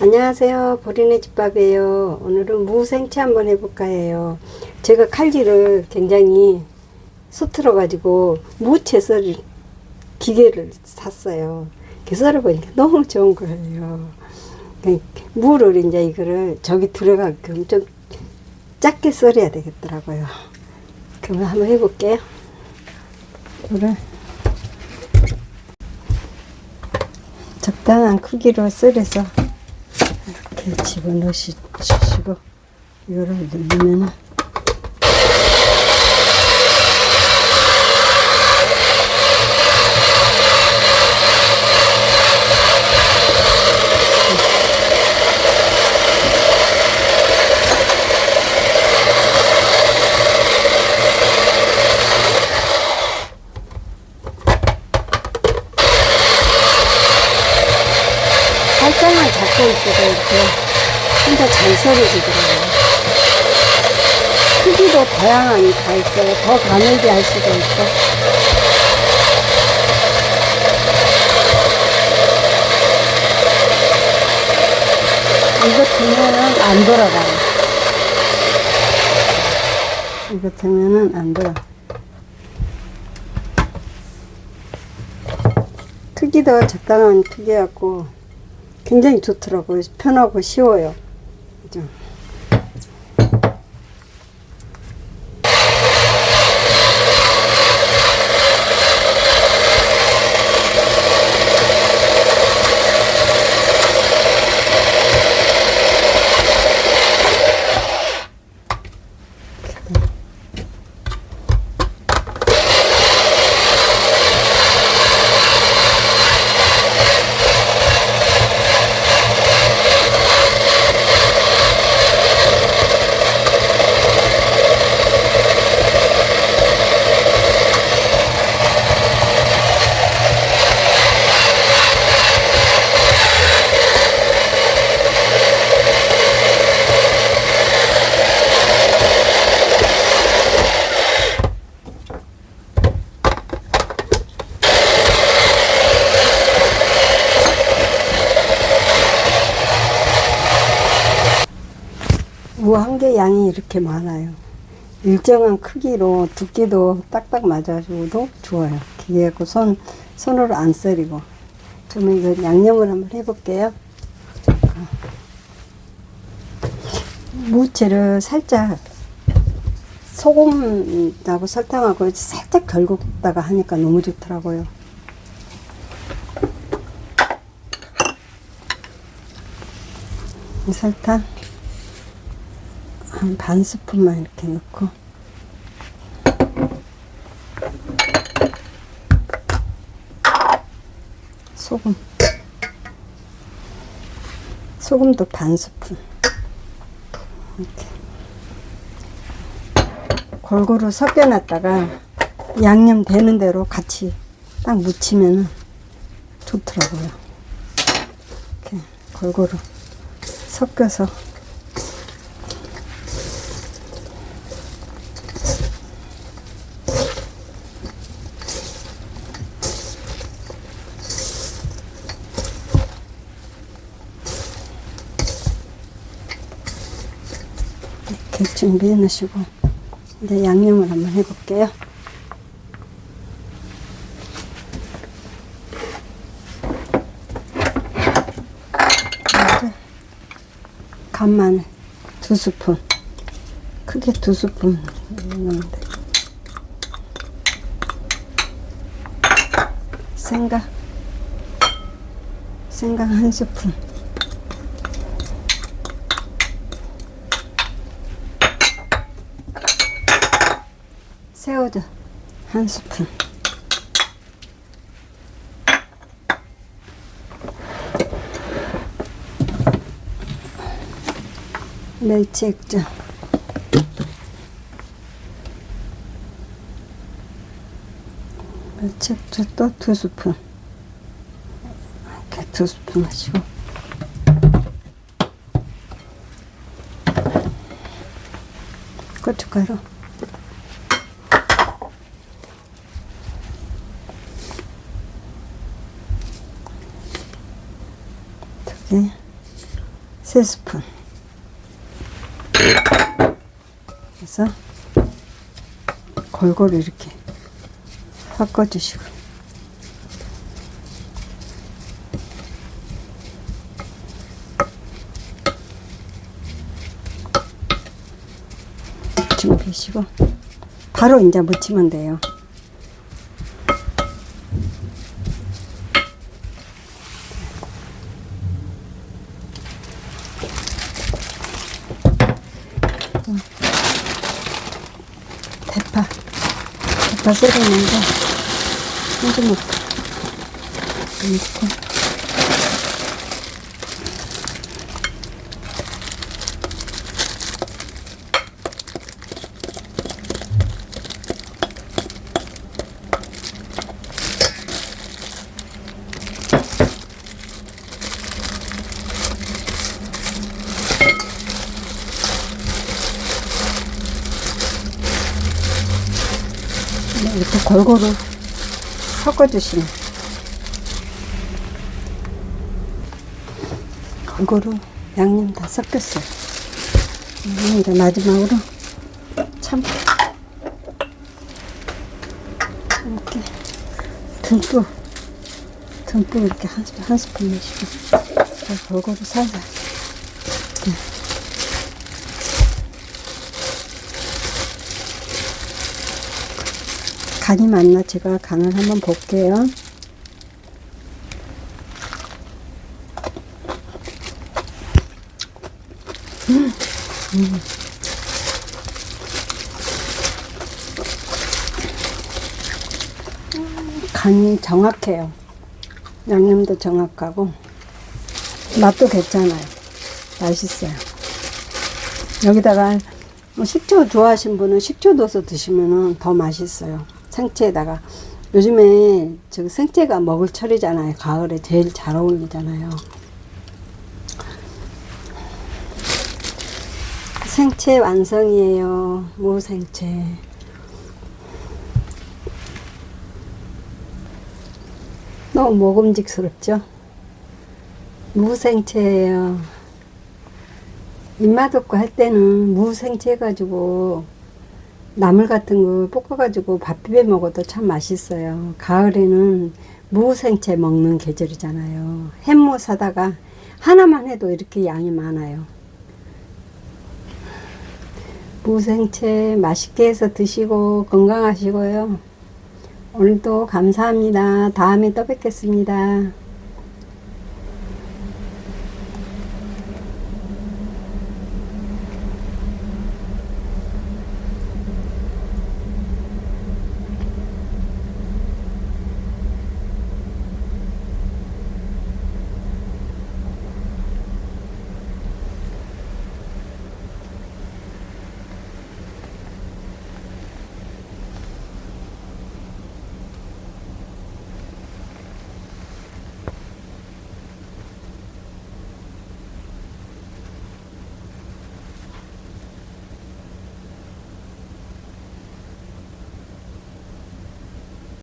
안녕하세요. 보리네 집밥이에요. 오늘은 무생채 한번 해볼까 해요. 제가 칼질을 굉장히 서툴러가지고 무채 썰 기계를 샀어요. 이렇게 썰어 보니까 너무 좋은 거예요. 그 무를 이제 이거를 저기 들어가게끔 좀 작게 썰어야 되겠더라고요. 그럼 한번 해볼게요. 물을 적당한 크기로 썰어서 이렇게 집어넣으시고 이거를 넣으면은 살짝만 잡고 있어도 썰어지더라고요. 크기도 다양하게 다 있어요. 더 가늘게 할 수도 있고. 이거 들면은 안 돌아가요. 이거 들면은 안 돌아. 크기도 적당한 크기 갖고 굉장히 좋더라고요. 편하고 쉬워요. 그 무 한 개 양이 이렇게 많아요. 일정한 크기로 두께도 딱딱 맞아주고도 좋아요. 기계 갖고 손, 손으로 안 썰이고. 그러면 이거 양념을 한번 해볼게요. 무채를 살짝 소금하고 설탕하고 살짝 덜 굽다가 하니까 너무 좋더라고요. 이 설탕 한 반 스푼만 이렇게 넣고. 소금. 소금도 반 스푼. 이렇게. 골고루 섞여놨다가 양념 되는 대로 같이 딱 묻히면 좋더라고요. 이렇게 골고루 섞여서 이렇게 준비해 놓으시고 이제 양념을 한번 해볼게요. 간마늘 두 스푼 크게 두 스푼 넣으면 돼. 생강 생강 한 스푼 새우젓 한 스푼. 멸치 액젓. 멸치 액젓도 두 스푼. 이렇게 두 스푼 하시고. 고춧가루 두 개, 세 스푼. 그래서 골고루 이렇게 섞어주시고. 준비시고 바로 이제 무치면 돼요. 대파 대파 썰었는데 한좀 넣고. 이렇 이렇게 골고루 섞어주시면 골고루 양념 다 섞였어요. 음, 이제 마지막으로 참깨 이렇게 듬뿍 듬뿍 이렇게 한, 한 스푼 넣으시고 자, 골고루 살살 간이 맞나 제가 간을 한번 볼게요. 음, 음. 간이 정확해요. 양념도 정확하고 맛도 괜찮아요. 맛있어요. 여기다가 뭐 식초 좋아하시는 분은 식초 넣어서 드시면 더 맛있어요. 생채에다가 요즘에 저 생채가 먹을 철이잖아요. 가을에 제일 잘 어울리잖아요. 생채 완성이에요. 무생채. 너무 먹음직스럽죠? 무생채예요. 입맛 없고 할 때는 무생채 해가지고 나물 같은 거 볶아가지고 밥 비벼 먹어도 참 맛있어요. 가을에는 무생채 먹는 계절이잖아요. 햄무 사다가 하나만 해도 이렇게 양이 많아요. 무생채 맛있게 해서 드시고 건강하시고요. 오늘도 감사합니다. 다음에 또 뵙겠습니다.